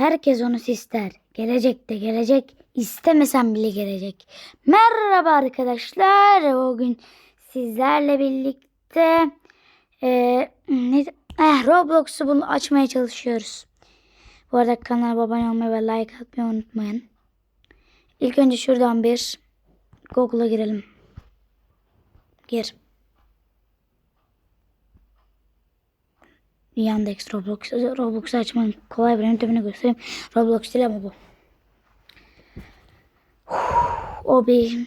Herkes onu ister. Gelecek de gelecek. İstemesen bile gelecek. Merhaba arkadaşlar. Bugün sizlerle birlikte e, ne, eh, Roblox'u bunu açmaya çalışıyoruz. Bu arada kanala abone olmayı ve like atmayı unutmayın. İlk önce şuradan bir Google'a girelim. Gir. Yandex Roblox. Roblox'u açmanın kolay bir yöntemini göstereyim. Roblox değil ama bu. O bir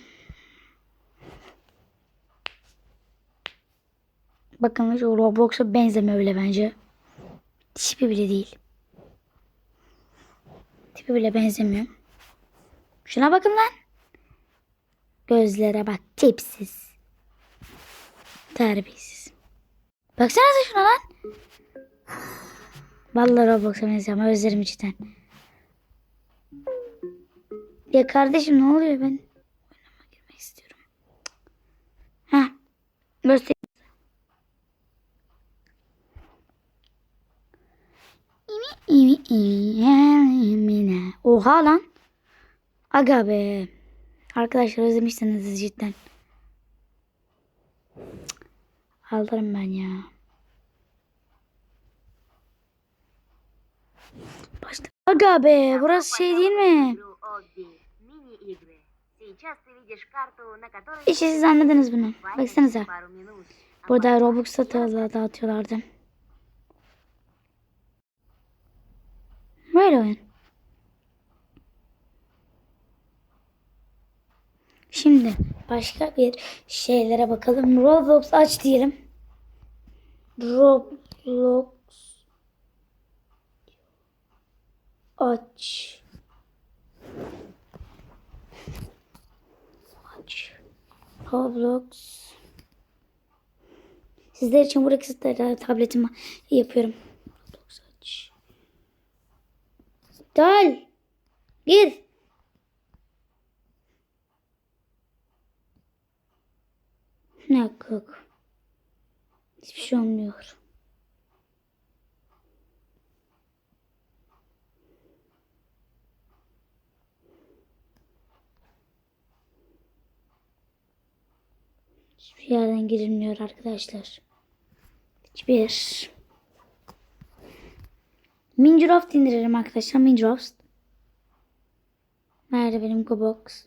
Bakın Roblox'a benzemiyor bile bence. Tipi bile değil. Tipi bile benzemiyor. Şuna bakın lan. Gözlere bak. Tipsiz. Terbiyesiz. Baksanıza şuna lan. Vallahi Roblox'a benziyor ama özlerim cidden. Ya kardeşim ne oluyor ben? Oynama girmek istiyorum. Heh. Göster. Oha lan. Aga be. Arkadaşlar özlemişsiniz cidden. Alırım ben ya. Aga be burası şey değil mi? Hiç siz anladınız bunu. Baksanıza. Burada Robux satıyorlar dağıtıyorlardı. Böyle oyun. Şimdi başka bir şeylere bakalım. Roblox aç diyelim. Roblox aç. Aç. Roblox Sizler için bu kısıtları tabletime yapıyorum. Roblox aç. Dal. Gir. Ne yok. Hiçbir şey olmuyor. Hiçbir yerden girilmiyor arkadaşlar. Hiçbir. Minecraft indirelim arkadaşlar. Minecraft. Nerede benim Gobox?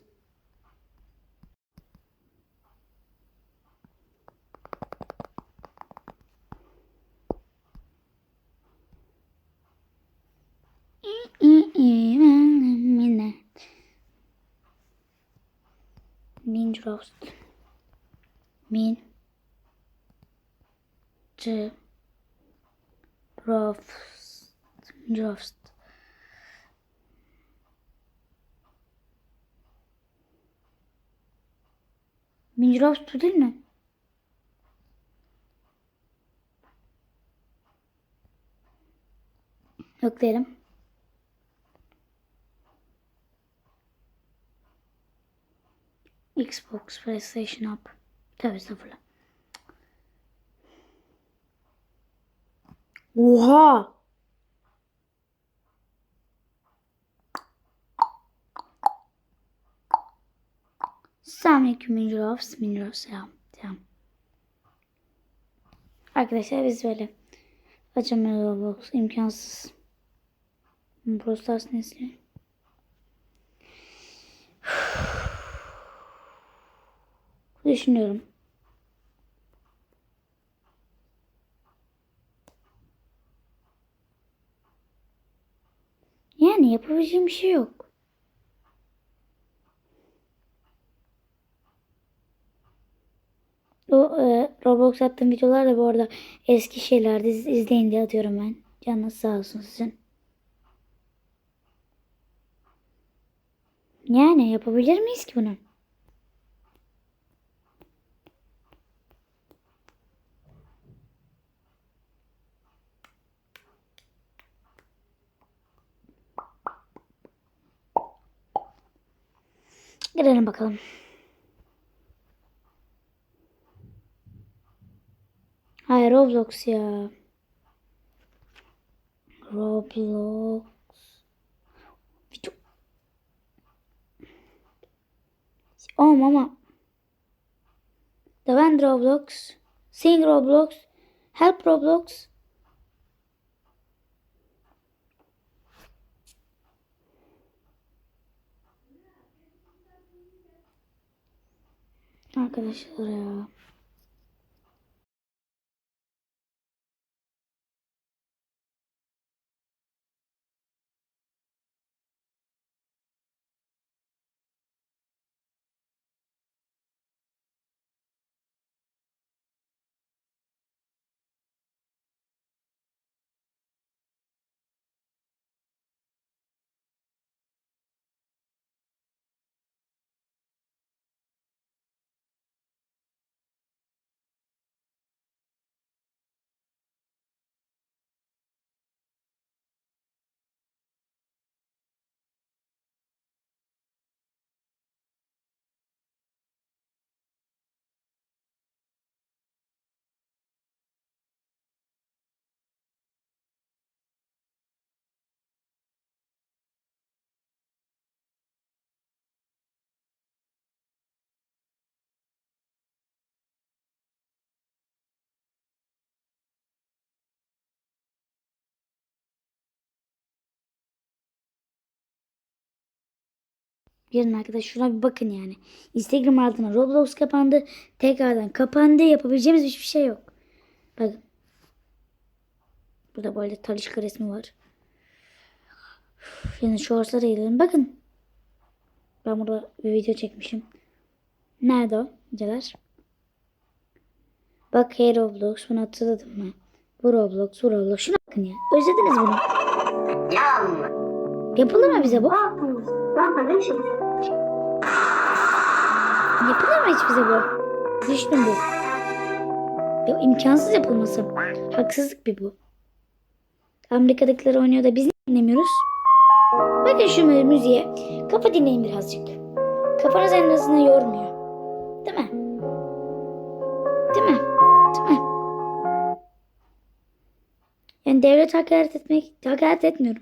Minecraft. Min. T. Roft. Minecraft. Minecraft bu değil mi? Yok derim. Xbox, PlayStation Up. Tabii estağfurullah. Oha! Selamünaleyküm Minecraft. Minecraft selam. Selam. Arkadaşlar biz böyle açamıyoruz Roblox. imkansız. Brawl Stars nesli. Düşünüyorum. Yani yapabileceğim bir şey yok. O e, Roblox attığım videolar da bu arada eski şeylerdi. İz- izleyin diye atıyorum ben. Canınız sağ olsun sizin. Yani yapabilir miyiz ki bunu? Girelim bakalım. Hayır Roblox ya. Roblox. Video. Oh mama. The Roblox. Sing Roblox. Help Roblox. Arkadaşlar ya. Gelin arkadaş şuna bir bakın yani. Instagram altına Roblox kapandı. Tekrardan kapandı. Yapabileceğimiz hiçbir şey yok. Bakın. Burada böyle talişka resmi var. Yani shorts'a da gelelim. Bakın. Ben burada bir video çekmişim. Nerede o videolar? Bak hey Roblox. Bunu hatırladım ben. Bu Roblox, bu Roblox. Şuna bakın ya. Özlediniz bunu. Yapılır mı bize bu? Yapılır mı hiç bize bu? Düştüm bu. Ya imkansız yapılması. Haksızlık bir bu. Amerika'dakiler oynuyor da biz dinlemiyoruz? Bakın şu mü- müziğe. Kafa dinleyin birazcık. Kafanız en azından yormuyor. Değil mi? Değil mi? Değil mi? Yani devlet hakaret etmek, hakaret etmiyorum.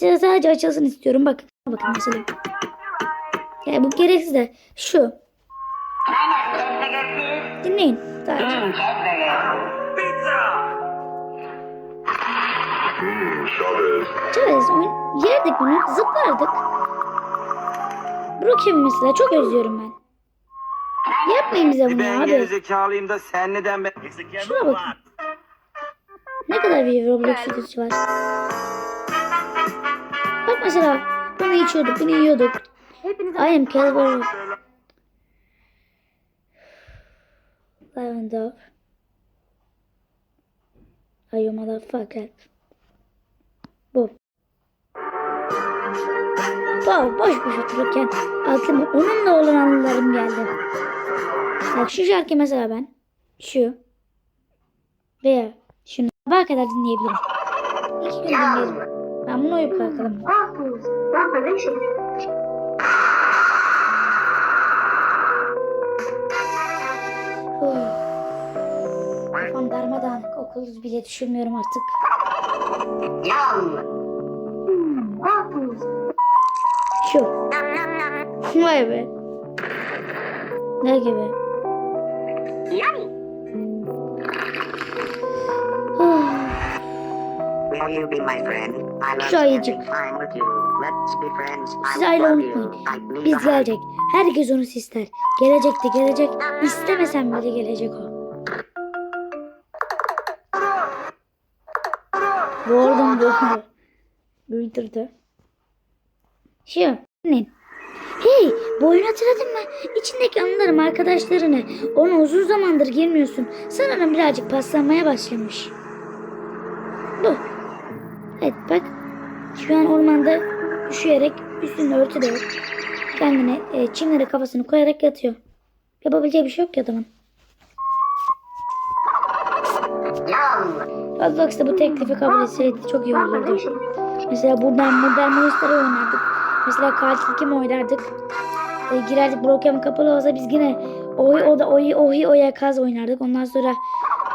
Ya sadece açılsın istiyorum. Bakın, bakın mesela. Ya bu gereksiz de şu. Dinleyin. Sadece. Chavez oyun yerdik bunu zıplardık. Brookhaven mesela çok özlüyorum ben. Yapmayın bize bunu Ben abi. gerizekalıyım da sen neden ben... Şuna bakın. Ne kadar bir Roblox videosu var. Mesela bunu içiyorduk, bunu yiyorduk. I am Calvary. Lavender. Are you motherfucker? Bu. Boş boş boş otururken aklıma onunla olan anılarım geldi. Bak şu şarkı mesela ben. Şu. Veya şunu. Sabaha kadar dinleyebilirim. İki gün dinleyelim. Ben bunu uyup. Huh. Kafam darmadağınık. Okul bile düşünmüyorum artık. Şu. Vay be. Ne gibi? Huh. Will you be my friend? Şu ayıcık. Siz love unutmayın. Biz gelecek. Herkes onu ister. Gelecekti gelecek. İstemesem bile gelecek o. Boğuldum bu. Duydurdu. Şu. Ne? Hey bu oyunu hatırladın mı? İçindeki anılarım arkadaşlarını. Ona uzun zamandır girmiyorsun. Sanırım birazcık paslanmaya başlamış. Şu an ormanda üşüyerek üstünde örtü de. Kendine e, çimlere kafasını koyarak yatıyor. Yapabileceği bir şey yok ki adamın. Roblox da bu teklifi kabul etseydi çok iyi olurdu. Mesela buradan modern monster'ı oynardık. Mesela katil kim oynardık. E, girerdik Broken kapalı olsa biz yine oy o da oy oy oya kaz oynardık. Ondan sonra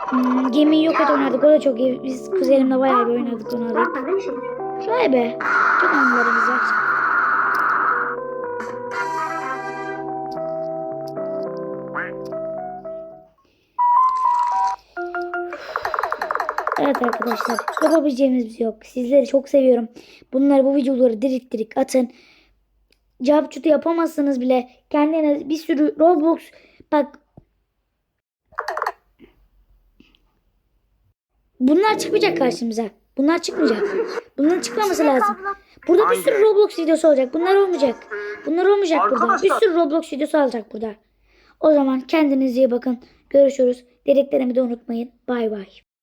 hmm, gemiyi yok et oynardık. O da çok iyi. Biz kuzenimle bayağı bir oynadık onu. Vay be. Çok anılarımız var. Evet arkadaşlar yapabileceğimiz şey yok. Sizleri çok seviyorum. Bunları bu videoları dirik dirik atın. Capçutu yapamazsınız bile. Kendine bir sürü Roblox bak Bunlar çıkacak karşımıza. Bunlar çıkmayacak. Bunların çıkmaması lazım. Burada bir sürü? Roblox videosu olacak. Bunlar olmayacak. Bunlar olmayacak burada. Bir sürü Roblox videosu olacak burada. O zaman kendinize iyi bakın. Görüşürüz. Dediklerimi de unutmayın. Bay bay.